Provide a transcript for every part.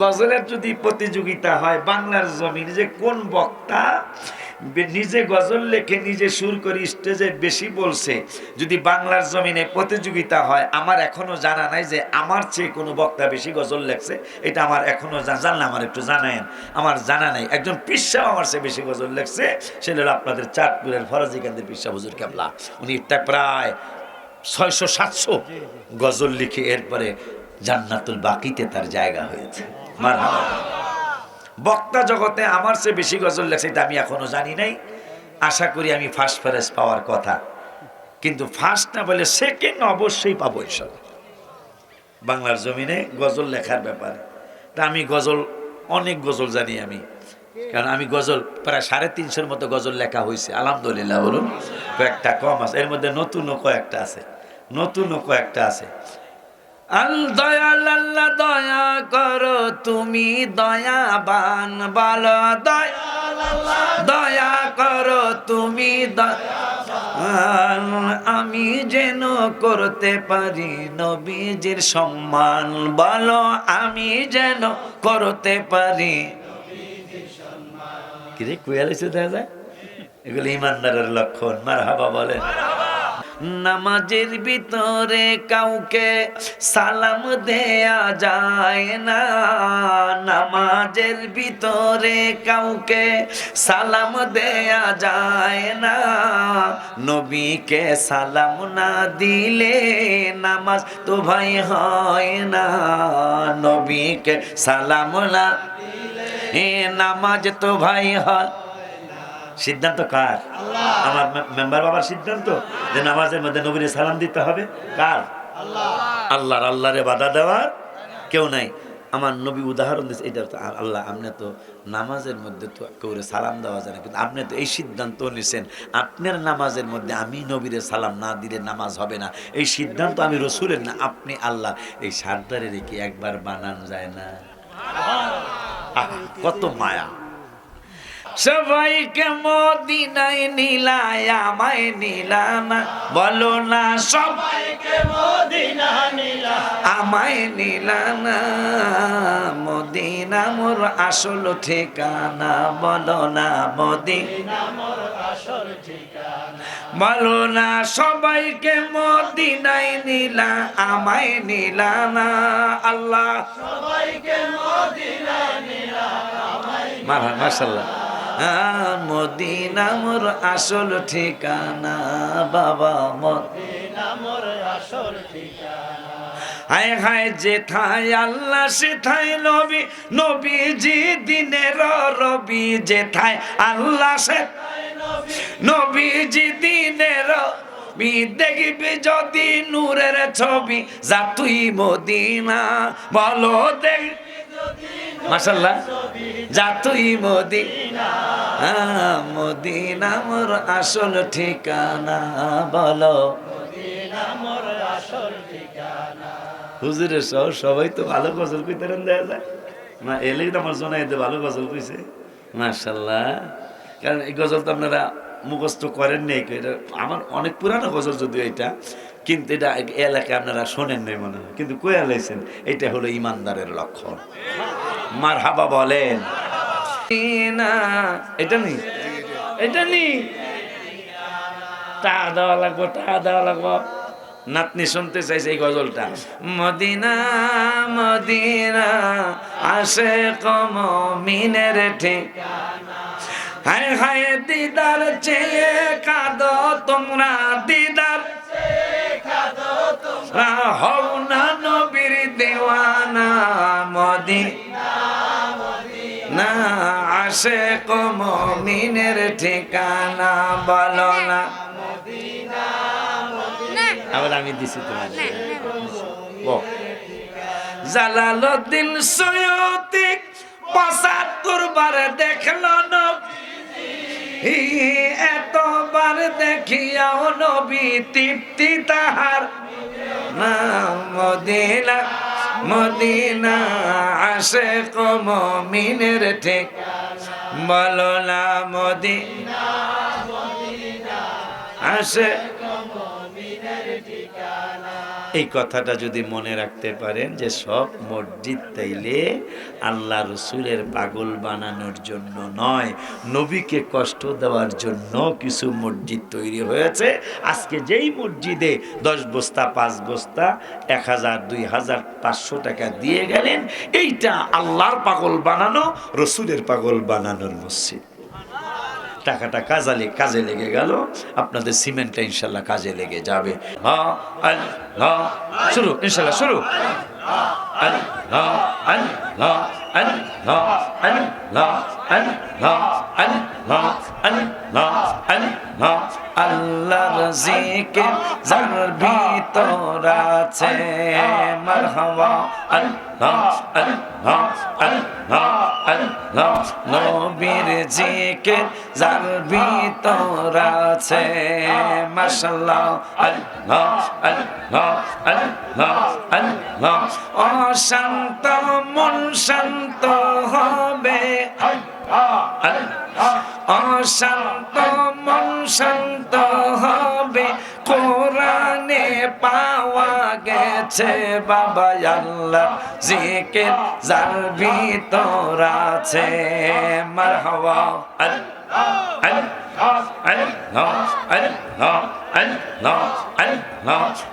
গজলের যদি প্রতিযোগিতা হয় বাংলার জমিন যে কোন বক্তা নিজে গজল লেখে নিজে সুর করে স্টেজে বেশি বলছে যদি বাংলার জমিনে প্রতিযোগিতা হয় আমার এখনও জানা নাই যে আমার চেয়ে কোনো বক্তা বেশি গজল লেখছে এটা আমার এখনও জানলে আমার একটু জানায়েন। আমার জানা নাই একজন পিসাও আমার চেয়ে বেশি গজল লেখছে সেটা আপনাদের চাঁদপুরের ফরাজিকান্দের পিসা হুজুর কেবলা উনি প্রায় ছয়শো সাতশো গজল লিখে এরপরে জান্নাতুল বাকিতে তার জায়গা হয়েছে। বক্তা জগতে আমার চেয়ে বেশি গজল লেখছে এটা আমি এখনও জানি নাই। আশা করি আমি ফার্স্ট প্রাইজ পাওয়ার কথা। কিন্তু ফার্স্ট না বলে সেকেন্ড অবশ্যই পাবো ইনশাল্লাহ বাংলার জমিনে গজল লেখার ব্যাপারে। তা আমি গজল, অনেক গজল জানি আমি। কারণ আমি গজল প্রায় সাড়ে তিনশোর মতো গজল লেখা হয়েছে। আলহামদুলিল্লাহ বলুন, কয়েকটা কম আছে। এর মধ্যে নতুনও কয়েকটা আছে। নতুনও কয়েকটা আছে। আল দয়াল আল্লাহ দয়া করো, তুমি দয়াবান, বল দয়া করো, তুমি আমি যেন করতে পারি নবীজির সম্মান, বলো আমি যেন করতে পারি কিরে কুয়ালিছে দেখা যায় এগুলো ইমানদারের লক্ষণ মার হাবা বলেন। নামাজের ভিতরে কাউকে সালাম দেয়া যায় না। নামাজের ভিতরে কাউকে সালাম দেয়া যায় না। নবীকে সালাম না দিলে নামাজ তো ভাই হয় না। নবীকে সালাম না এ নামাজ তো ভাই হয় সিদ্ধান্ত কার? আমার মেম্বার বাবার সিদ্ধান্ত? যে নামাজের মধ্যে নবীরে সালাম দিতে হবে? কার? আল্লাহর আল্লাহরে বাধা দেওয়ার কেউ নাই। আমার নবী উদাহরণ দিচ্ছে এটা তো আল্লাহ আপনি তো নামাজের মধ্যে তো কেউ সালাম দেওয়া যায় না। কিন্তু আপনি তো এই সিদ্ধান্ত নিছেন। আপনার নামাজের মধ্যে আমি নবীরে সালাম না দিলে নামাজ হবে না। এই সিদ্ধান্ত আমি রসুলের না আপনি আল্লাহ এই সারদারে রেখে একবার বানান যায় না। কত মায়া। সবাইকে মদিনায় নিলায় আমায় নিলানা। বলো না সবাইকে আমায় নিলানা। মদিনা মোর আসল ঠিকানা। বলো না মদিনা বলো না সবাইকে মদিনায় নিলা আমায় নিলানা। আল্লাহ। মারহান মাশাল্লাহ আহ, মদিনা মোর আসল ঠিকানা বাবা মদিনা মোর আসল ঠিকানা। হায় হায় যেথায় আল্লাহ সেথায় নবী। নবীজি দিনের রবি যেথায় আল্লাহ সে নবীজি দিনের রবি দেখবি যদি নূরের ছবি। যা তুই মদিনা বলো দেখ মাসাল্লাহ যা তুই মদিনা আহ, মদিনা মোর আসল ঠিকানা বলো। হুজুরের সহ সবাই তো ভালো গজল কইতে দেয়া যায়। না এলেই তো আমার শোনা এতে ভালো গজল কইছে। মাশাল্লাহ কারণ এই গজল তো আপনারা মুখস্থ করেন নেই এটা আমার অনেক পুরানো গজল যদিও এটা কিন্তু এটা এলাকায় আপনারা শোনেন নাই মনে হয়। কিন্তু কয়ে লাইছেন এটা হলো ইমানদারের লক্ষণ। মার হাবা বলেন এটা নেই এটা নেই টাকা দেওয়া লাগবো টাকা দেওয়া লাগবো। নাতনি শুনতে চাইছে এই গজলটা। মদিনা মদিনা, আসে কম মিনের ঠিক। হায় হায় দিদার চেয়ে কাঁদ তোমরা, দিদার মিনের ঠিকানা বলো না। আবার আমি দিছি তোমার জালালুদ্দিন সৈয়দি পঁচাত্তর বার দেখল এতবার দেখিয়াও নবী তৃপ্তি তাহার। না মদিনা মদিনা আসে কম মিনের ঠিক বলো না মদিনা আসে এই কথাটা যদি মনে রাখতে পারেন যে সব মসজিদ তাইলে আল্লাহ রসুলের পাগল বানানোর জন্য নয়, নবীকে কষ্ট দেওয়ার জন্য কিছু মসজিদ তৈরি হয়েছে। আজকে যেই মসজিদে দশ বস্তা, পাঁচ বস্তা, এক হাজার, দুই হাজার, পাঁচশো টাকা দিয়ে গেলেন, এইটা আল্লাহর পাগল বানানো, রসুলের পাগল বানানোর মসজিদ। টাকাটা কাজালে কাজে লেগে গেল। আপনাদের সিমেন্টটা ইনশাল্লাহ কাজে লেগে যাবে। শুরু, ইনশাল্লাহ শুরু। আল্লাহ আল্লাহ আল্লাহ আল্লাহ আল্লাহ আল্লাহ আল্লাহ আল্লাহ, আল্লাহর জিকির যার ভিতর আছে। মারহাবা, আল্লাহ আল্লাহ আল্লাহ আল্লাহ, নবীর জিকির যার ভিতর আছে। মাশাআল্লাহ, আল্লাহ আল্লাহ আল্লাহ আল্লাহ। অশান্ত মন শান্ত হবে। অশান্ত মন শান্ত হবে কোরআনে পাওয়া গেছে বাবা আল্লাহ জিকে যার ভিতর আছে মারহাবা আল্লাহ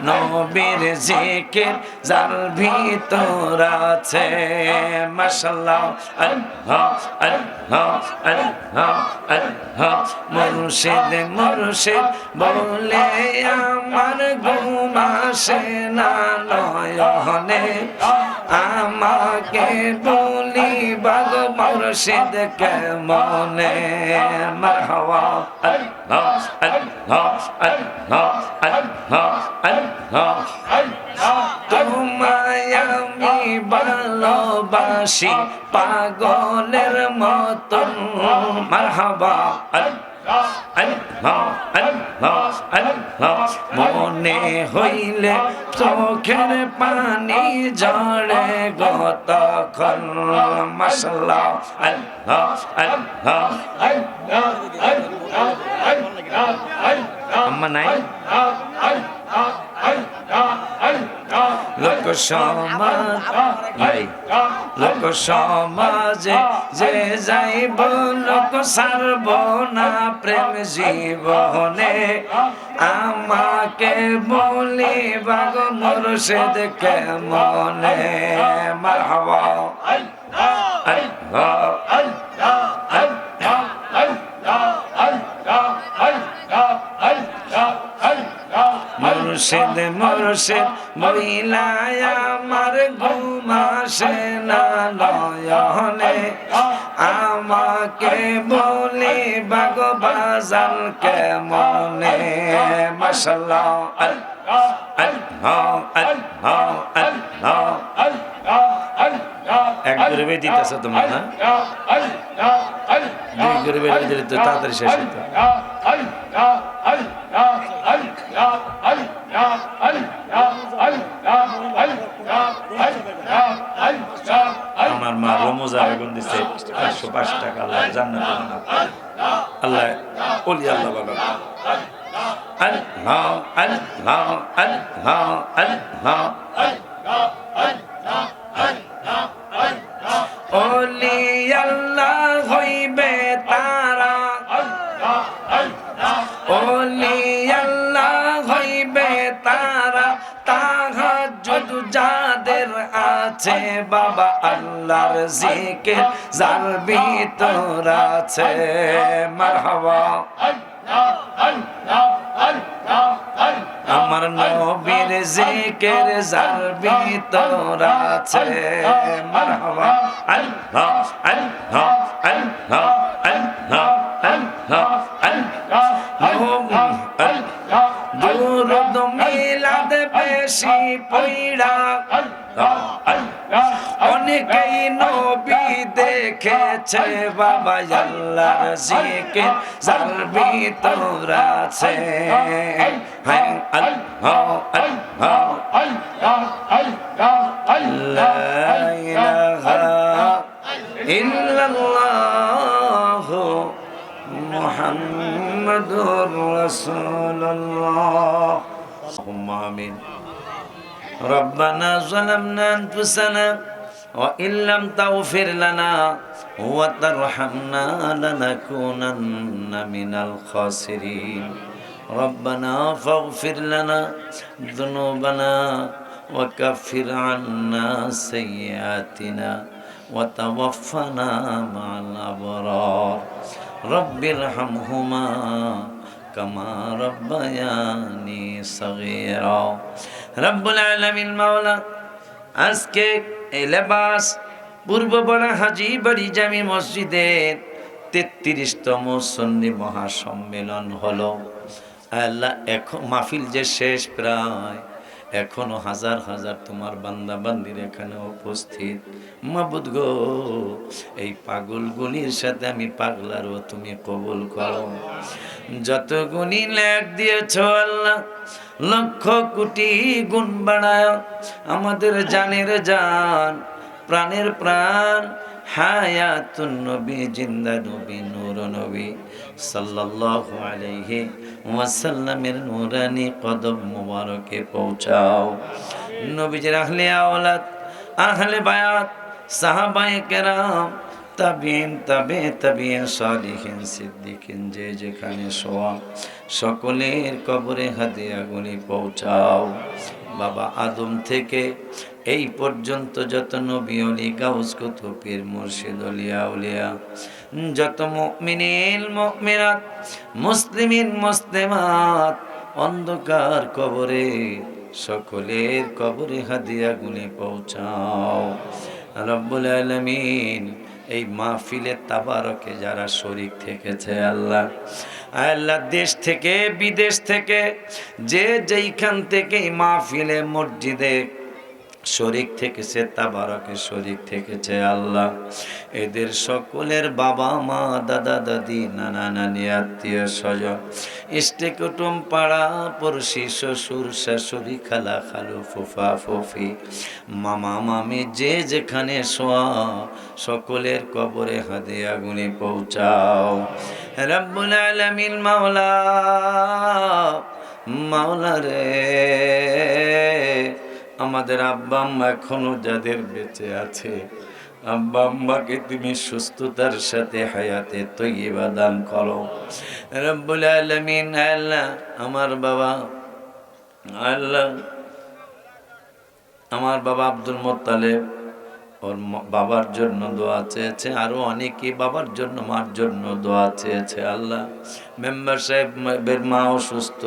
নবীর জিকির যার ভিতর আছে মুর্শিদ মুর্শিদ বলে আমার ঘুমাসে না, নয়নে আমাকে বলি ভগবান মুর্শিদ কেমনে মারহাবা। আল্লাহ আল্লাহ আল্লাহ আল্লাহ। আল্লাহ তোমায় আমি ভালোবাসি পাগলের মতন। মারহাবা মনে হইলে চোখের পানি জড়ে গত মশলা আম্মা সমাজ লোক সমাজে যে যাইব লোক সারব না প্রেম জীবনে, আমাকে বলি বাগ মুর্শিদ কেমনে? মার আল্লাহ মুর্শিদ মুর্শিদ বইলায় আমার ঘুমাসে না, নয়নে। আমাকে বলি বাগ বাজাল কেমনে মশলা আল্লাহ না তাড়াতাড়ি শেষ হতো পাঁচ টাকা, আল্লাহ জান্নাত আল্লাহ ওলি আল্লাহ বাবা আল্লাহ হইবে তারা। হইবে তারা। তাহাজ্জুদ যাদের আছে বাবা আল্লাহর জিকির, যার ভিতর আছে, মারহাবা। আমার নবীর জিকির, যার ভিতর আছে, মারহাবা। আল্লাহ আল্লাহ আল্লাহ আল্লাহ আল্লাহ আল্লাহ। দুরুদ মিলাদ বেশি পইড়া। অনেকেই নবী দেখেছে বাবা আল্লাহর জিকির যার ভিতর আছে হ্যাঁ আল্লাহ আল্লাহ লা ইলাহা ইল্লাল্লাহ মুহাম্মাদুর রাসূলুল্লাহ আমিন ربنا ظلمنا أنفسنا ইল্লাম তাগফির লানা ওয়া তারহামনা লানাকুনান্না মিনাল খাসিরিন। রব্বানা ফাগফির লানা যুনুবানা ওয়া কাফির আন্না সাইয়্যাতিনা ওয়া তাওয়াফফানা মা'আল আবরার। রব্বির হামহুমা কামা রব্বায়ানি সাগীরা। রব্বুল আলামিন মাওলা, আজকে এই লেবাস পূর্বপাড়া হাজি বাড়ি জামি মসজিদের তেত্রিশতম সন্নি মহাসম্মেলন হলো। আল্লাহ এখন মাহফিল যে শেষ প্রায়। এখনও হাজার হাজার তোমার বান্দা বান্দির এখানে উপস্থিত। মাবুদ গো, এই পাগল গুনির সাথে আমি পাগলারও তুমি কবুল করো। যত গুণী লেখ দিয়েছ আল্লাহ, লক্ষ কোটি গুণ বাড়ায়। আমাদের জানের জান, প্রাণের প্রাণ, হায়াতুন নবী, জিন্দা নবী, নূর নবী। সাল্লাল্লাহু আলাইহি ওয়াসাল্লামের নূরানি কদম মুবারকে পৌঁছাও। নবীজির আহলে আওলাদ, আহলে বায়াত, সাহাবায়ে কেরাম তাবিন তাবে তাবিন সালিহিন, সিদ্দিকিন, যে যেখানে শোয়া, সকলের কবরে হাদিয়া গুলি পৌঁছাও। বাবা আদম থেকে এই পর্যন্ত যত নবী, অলি, গাউস কুতুবের মুর্শিদ, অলিয়া, উলিয়া যত মুমিনিন, মুমিনাত, মুসলিমিন, মুসলিমাত, অন্ধকার কবরে, সকলের কবরে হাদিয়া গুনে পৌঁছাও। রব্বুল আলামিন, এই মাহফিলের তাবারকে যারা শরিক থেকেছে, আল্লাহ আল্লাহ দেশ থেকে, বিদেশ থেকে, যে যেইখান থেকে মাহফিলে মসজিদে শরিক থেকেছে তাবারকে, শরিক থেকেছে আল্লাহ। এদের সকলের বাবা মা, দাদা, দাদি, নানা, নানি, আত্মীয়, স্বজন। ইষ্টে কুটুম পাড়া, পড়শি, শ্বশুর, শাশুড়ি, খালা, খালু, ফুফা, ফুফি। মামা, মামি যে যেখানে শোয়া, সকলের কবরে হাতে আগুনে পৌঁছাও। রব্বুল আলামিন মাওলা মাওলা রে। আমাদের আব্বা আম্মা এখনও যাদের বেঁচে আছে, আব্বা আম্মাকে তুমি সুস্থতার সাথে হায়াতে তৈবা দান করো। রব্বুল আলমিন, আল্লাহ আমার বাবা, আল্লাহ আমার বাবা আব্দুল মোত্তালেব ওর ম- বাবার জন্য দোয়া চেয়েছে আরও অনেকে বাবার জন্য মার জন্য দোয়া চেয়েছে। আল্লাহ মেম্বার সাহেবের মা অসুস্থ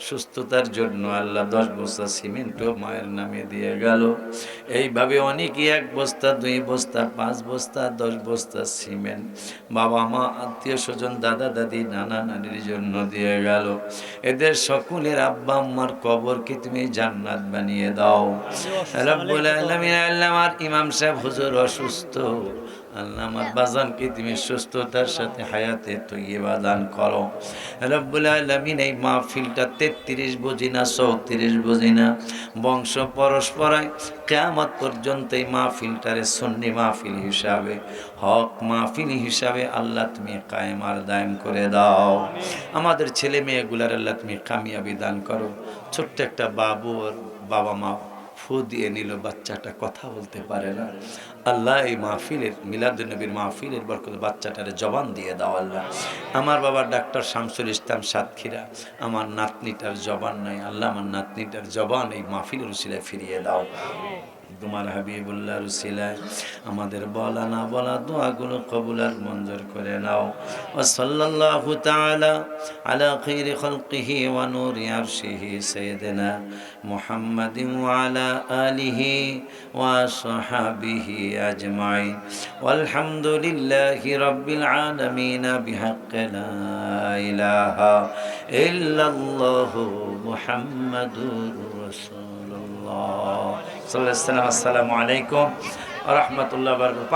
সুস্থতার জন্য আল্লাহ দশ বস্তা সিমেন্টও মায়ের নামে দিয়ে গেল। এইভাবে অনেকেই এক বস্তা দুই বস্তা পাঁচ বস্তা দশ বস্তা সিমেন্ট বাবা মা আত্মীয় স্বজন দাদা দাদি নানা নানির জন্য দিয়ে গেল। এদের সকলের আব্বা আম্মার কবরকে তুমি জান্নাত বানিয়ে দাও। আলামিন আল্লাহ আমার ইমাম সাহেব হুজুর অসুস্থ, আল্লাহ আমার বাজানকে তুমি সুস্থতার সাথে হায়াতে তৈবা দান করো। রব্বুল আলমিন এই মাহফিলটা তেত্রিশ বুঝি না চৌত্রিশ বুঝি না? বংশ পরস্পরায় কেয়ামত পর্যন্ত এই মাহফিলটারে সন্নি মাহফিল হিসাবে, হক মাহফিল হিসাবে আল্লাহ তুমি কায়েম আর দায়েম করে দাও। আমাদের ছেলে মেয়েগুলার আল্লাহ তুমি কামিয়াবি দান করো। ছোট্ট একটা বাবু আর বাবা মা ফু দিয়ে নিল, বাচ্চাটা কথা বলতে পারে না। আল্লাহ এই মাহফিলের মিলাদুলনবীর মাহফিলের বরকত বাচ্চাটারে জবান দিয়ে দাও আল্লাহ। আমার বাবা ডাক্তার শামসুল ইসলাম সাতক্ষীরা, আমার নাতনিটার জবান নাই। আল্লাহ আমার নাতনিটার জবান এই মাহফিলের উসিলায় ফিরিয়ে দাও। তোমার হাবিবুল্লাহ রুসিলায় আমাদের বলা না বলা দোয়াগুলো কবুল আর মঞ্জুর করে নাও। ও সাল্লাল্লাহু তাআলা আলা খাইরি খালকিহি ওয়া নূরি আরশিহি সাইয়্যিদিনা মুহাম্মাদিন ওয়া আলা আলিহি ওয়া সাহাবিহি আজমাইন। ওয়ালহামদুলিল্লাহি রাব্বিল আলামিন বিহাক্কি লা ইলাহা ইল্লাল্লাহু মুহাম্মাদুর রাসূলুল্লাহ। সাল্লাল্লাহু আলাইহি ওয়াসাল্লাম আসসালামু আলাইকুম ওয়া রাহমাতুল্লাহি ওয়া বারাকাতুহু